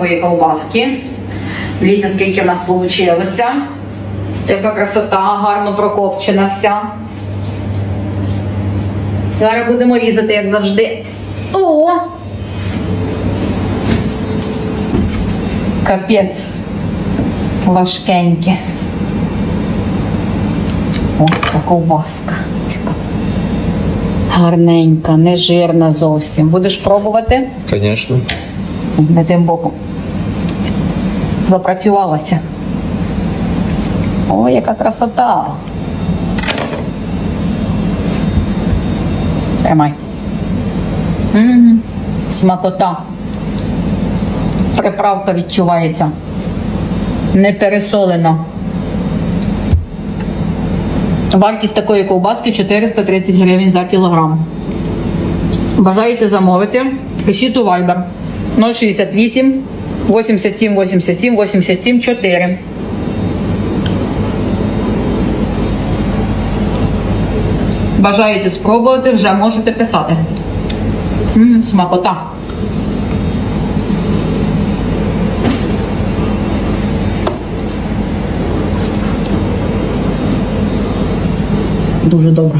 Ої ковбаски. Дивіться, скільки в нас вийшло. Яка красота, гарно прокопчена вся. Зараз будемо різати, як завжди. О! Капець. Важкеньке. О, така ковбаска. Гарненька, не жирна зовсім. Будеш пробувати? Звісно. Не тим боком. Запрацювалася. Ой, яка красота. Тримай. м Смакота. Приправка відчувається. Не пересолена. Вартість такої ковбаски 430 гривень за кілограм. Бажаєте замовити? Пишіть у Viber 068 87 87 87 4. Бажаєте спробувати, вже можете писати. М, смакота. Дуже добре.